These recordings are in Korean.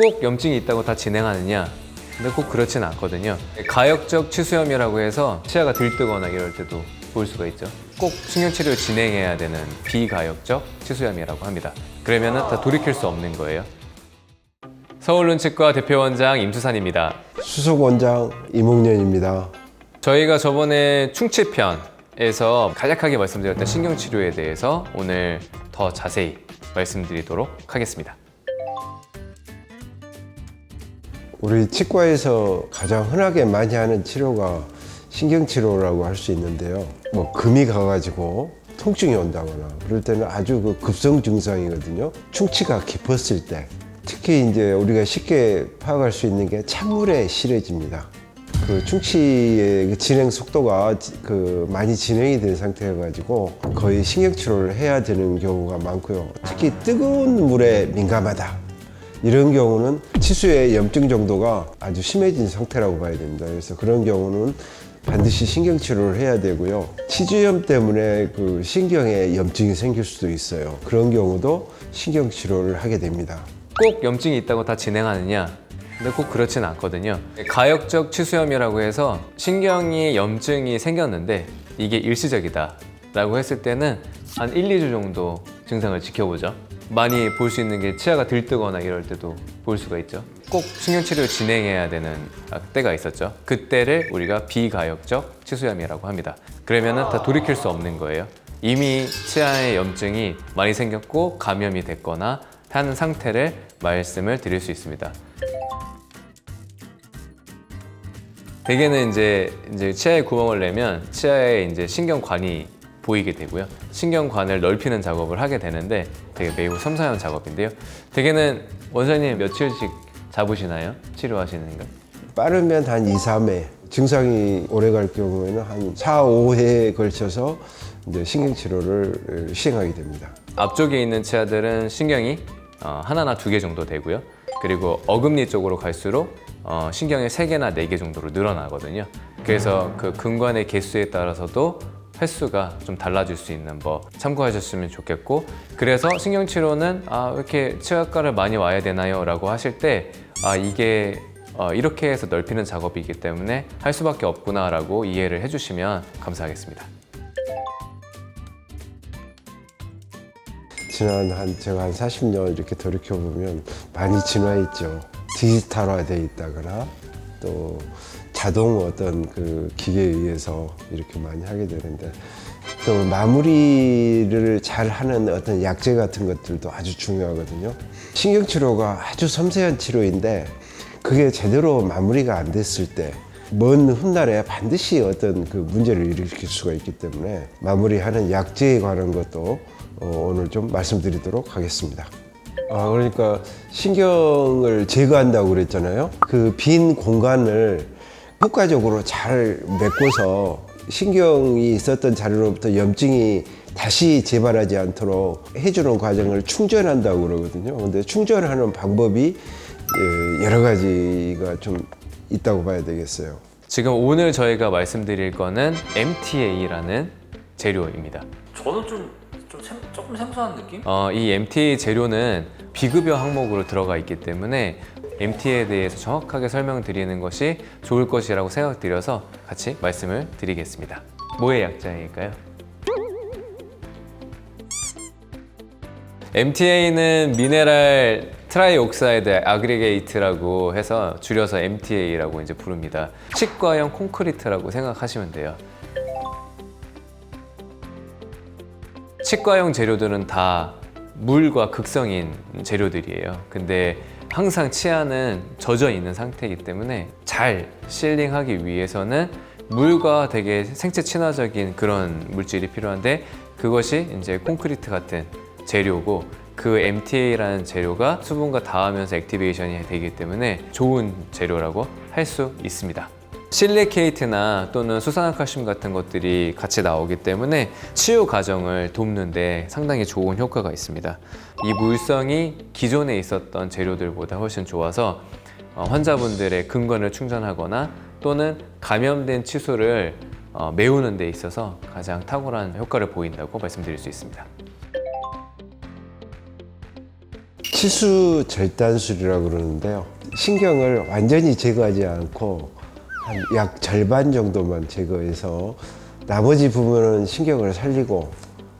꼭 염증이 있다고 다 진행하느냐? 근데 꼭 그렇진 않거든요. 가역적 치수염이라고 해서 치아가 들뜨거나 이럴 때도 볼 수가 있죠. 꼭 신경치료를 진행해야 되는 비가역적 치수염이라고 합니다. 그러면 다 돌이킬 수 없는 거예요. 서울눈치과 대표원장 임수산입니다. 수석 원장 이몽년입니다. 저희가 저번에 충치편에서 간략하게 말씀드렸던 신경치료에 대해서 오늘 더 자세히 말씀드리도록 하겠습니다. 우리 치과에서 가장 흔하게 많이 하는 치료가 신경치료라고 할 수 있는데요. 뭐 금이 가가지고 통증이 온다거나 그럴 때는 아주 그 급성 증상이거든요. 충치가 깊었을 때 특히 이제 우리가 쉽게 파악할 수 있는 게 찬물에 실해집니다. 그 충치의 그 진행 속도가 지- 그 많이 진행이 된 상태여가지고 거의 신경치료를 해야 되는 경우가 많고요. 특히 뜨거운 물에 민감하다. 이런 경우는 치수의 염증 정도가 아주 심해진 상태라고 봐야 됩니다. 그래서 그런 경우는 반드시 신경 치료를 해야 되고요. 치주염 때문에 그 신경에 염증이 생길 수도 있어요. 그런 경우도 신경 치료를 하게 됩니다. 꼭 염증이 있다고 다 진행하느냐? 근데 꼭 그렇진 않거든요. 가역적 치수염이라고 해서 신경이 염증이 생겼는데 이게 일시적이다 라고 했을 때는 한 1, 2주 정도 증상을 지켜보죠. 많이 볼 수 있는 게 치아가 들뜨거나 이럴 때도 볼 수가 있죠. 꼭 신경치료를 진행해야 되는 때가 있었죠. 그때를 우리가 비가역적 치수염이라고 합니다. 그러면은 다 돌이킬 수 없는 거예요. 이미 치아에 염증이 많이 생겼고 감염이 됐거나 하는 상태를 말씀을 드릴 수 있습니다. 대개는 이제 이제 치아에 구멍을 내면 치아에 이제 신경관이 보이게 되고요. 신경관을 넓히는 작업을 하게 되는데 되게 매우 섬세한 작업인데요. 대개는 원장님 며칠씩 잡으시나요? 치료하시는 거? 빠르면 한 2, 3회, 증상이 오래 갈 경우에는 한 4, 5회에 걸쳐서 이제 신경치료를 시행하게 됩니다. 앞쪽에 있는 치아들은 신경이 어, 하나나 두 개 정도 되고요. 그리고 어금니 쪽으로 갈수록 어, 신경이 세 개나 네 개 정도로 늘어나거든요. 그래서 그 근관의 개수에 따라서도 횟수가 좀 달라질 수 있는 법 참고하셨으면 좋겠고 그래서 신경치료는 아, 왜 이렇게 치과과를 많이 와야 되나요? 라고 하실 때 아, 이게 어, 이렇게 해서 넓히는 작업이기 때문에 할 수밖에 없구나 라고 이해를 해주시면 감사하겠습니다. 지난 한 제가 한 40년 이렇게 돌이켜 보면 많이 진화했죠. 디지털화돼 있다거나 또 자동 어떤 그 기계에 의해서 이렇게 많이 하게 되는데 또 마무리를 잘 하는 어떤 약재 같은 것들도 아주 중요하거든요. 신경치료가 아주 섬세한 치료인데 그게 제대로 마무리가 안 됐을 때 먼 훗날에 반드시 어떤 그 문제를 일으킬 수가 있기 때문에 마무리하는 약재에 관한 것도 어, 오늘 좀 말씀드리도록 하겠습니다. 아, 그러니까 신경을 제거한다고 그랬잖아요. 그 빈 공간을 효과적으로 잘 메꿔서 신경이 있었던 자리로부터 염증이 다시 재발하지 않도록 해주는 과정을 충전한다고 그러거든요. 근데 충전하는 방법이 예, 여러 가지가 좀 있다고 봐야 되겠어요. 지금 오늘 저희가 말씀드릴 거는 MTA라는 재료입니다. 저는 좀, 좀 생- 조금 생소한 느낌? 어, 이 MTA 재료는 비급여 항목으로 들어가 있기 때문에 MTA에 대해서 정확하게 설명드리는 것이 좋을 것이라고 생각드려서 같이 말씀을 드리겠습니다. 뭐의 약자일까요? MTA는 미네랄 트라이옥사이드 아그리게이트라고 해서 줄여서 MTA라고 이제 부릅니다. 치과형 콘크리트라고 생각하시면 돼요. 치과용 재료들은 다 물과 극성인 재료들이에요. 근데 항상 치아는 젖어 있는 상태이기 때문에 잘 실링하기 위해서는 물과 되게 생체 친화적인 그런 물질이 필요한데 그것이 이제 콘크리트 같은 재료고 그 MTA라는 재료가 수분과 닿으면서 액티베이션이 되기 때문에 좋은 재료라고 할 수 있습니다. 실리케이트나 또는 수산화칼슘 같은 것들이 같이 나오기 때문에 치유 과정을 돕는데 상당히 좋은 효과가 있습니다. 이 물성이 기존에 있었던 재료들보다 훨씬 좋아서 어, 환자분들의 근관을 충전하거나 또는 감염된 치수를 어, 메우는 데 있어서 가장 탁월한 효과를 보인다고 말씀드릴 수 있습니다. 치수 절단술이라고 그러는데요. 신경을 완전히 제거하지 않고 한 약 절반 정도만 제거해서 나머지 부분은 신경을 살리고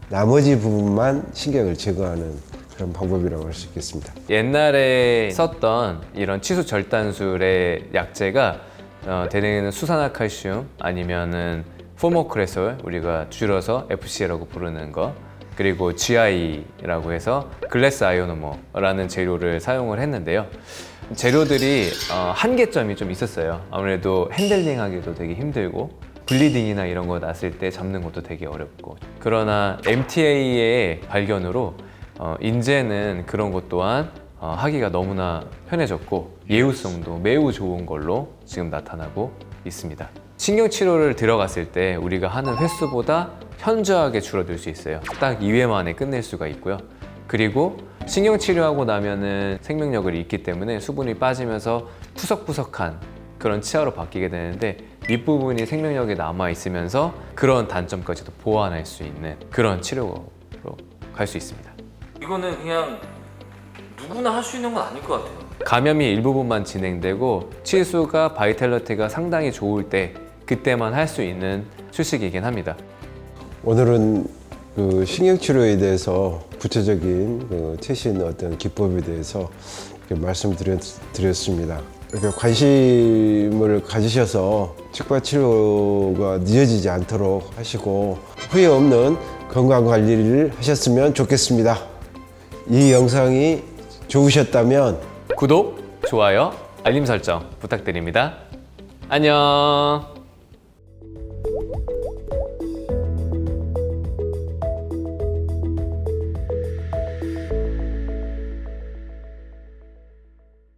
나머지 부분만 신경을 제거하는 그런 방법이라고 할 수 있겠습니다. 옛날에 썼던 이런 치수 절단술의 약제가 어, 대개는 수산화칼슘 아니면은 포모크레솔 우리가 줄여서 FC라고 부르는 거 그리고 GI라고 해서 글래스 아이오노머라는 재료를 사용을 했는데요. 재료들이 어, 한계점이 좀 있었어요. 아무래도 핸들링하기도 되게 힘들고 블리딩이나 이런 거 났을 때 잡는 것도 되게 어렵고 그러나 MTA의 발견으로 어, 이제는 그런 것 또한 어, 하기가 너무나 편해졌고 예우성도 매우 좋은 걸로 지금 나타나고 있습니다. 신경치료를 들어갔을 때 우리가 하는 횟수보다 현저하게 줄어들 수 있어요. 딱 2회 만에 끝낼 수가 있고요. 그리고 신경치료하고 나면은 생명력을 잃기 때문에 수분이 빠지면서 푸석푸석한 그런 치아로 바뀌게 되는데 윗부분이 생명력이 남아 있으면서 그런 단점까지도 보완할 수 있는 그런 치료로 갈 수 있습니다. 이거는 그냥 누구나 할 수 있는 건 아닐 것 같아요. 감염이 일부분만 진행되고 치수가 바이탈리티가 상당히 좋을 때 그때만 할 수 있는 수식이긴 합니다. 오늘은 그 신경치료에 대해서 구체적인 그 최신 어떤 기법에 대해서 말씀드렸습니다. 이렇게 관심을 가지셔서 치과 치료가 늦어지지 않도록 하시고 후회 없는 건강 관리를 하셨으면 좋겠습니다. 이 영상이 좋으셨다면 구독, 좋아요, 알림 설정 부탁드립니다. 안녕.